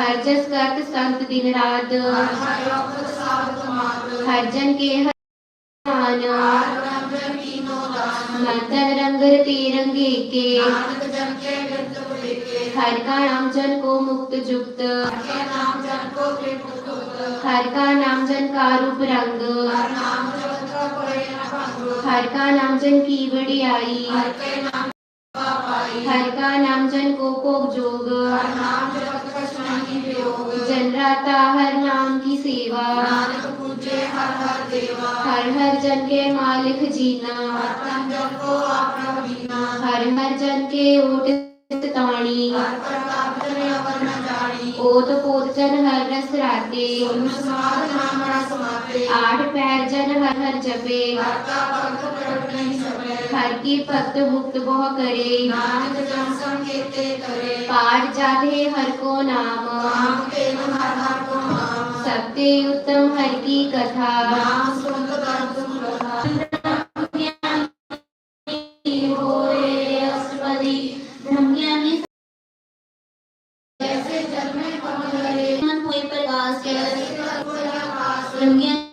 हर जस करत संत दिन रात। हर जन के हर मंत्र रंग तिरंगे के हर का नाम जन को मुक्त जुक्त। हर का नाम जन का रूप रंग। हर का नाम जन की बड़ी आई हर का नाम जन को कोक जोग। भ्राता हर नाम की सेवा। नानक पूजे हर हर देवा। हर हर जन के मालिक जीना। जन को जीना हर हर जन के ओट ताणी। ओत पोत जन हर रस राते। आठ पैर जन हर हर जपे। हरकी भक्त मुक्त बह करे। पार जन करे। पाठ हर को नाम। सत्य सबते उत्तम हर की कथा। नाम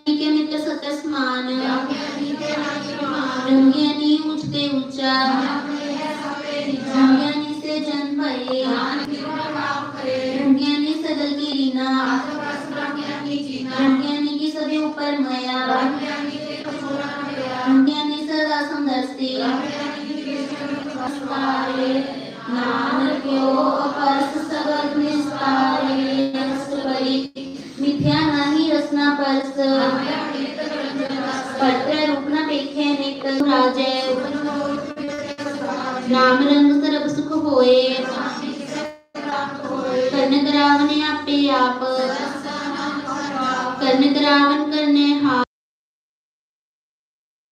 के मित्र सतस्मान रंगियानी ऊँचा ज्ञानी से जन्मये। ज्ञानी सदल की रीना ज्ञानी की सभी ऊपर मया। ज्ञानी सदा समदस्ती नानक्यो अपरस सगल निस्तारे? अस्तवरी मिथ्या नाही रसना परस। पत्र रूपना पेखे नेत्र राजय ਰਾਮ ਰੰਗ ਸਰਬ ਸੁਖ ਹੋਏ। ਕਰਨ ਕਰਾਵਨ ਆਪੇ ਆਪ। ਕਰਨ ਕਰਾਵਨ ਕਰਨੇ ਹਾ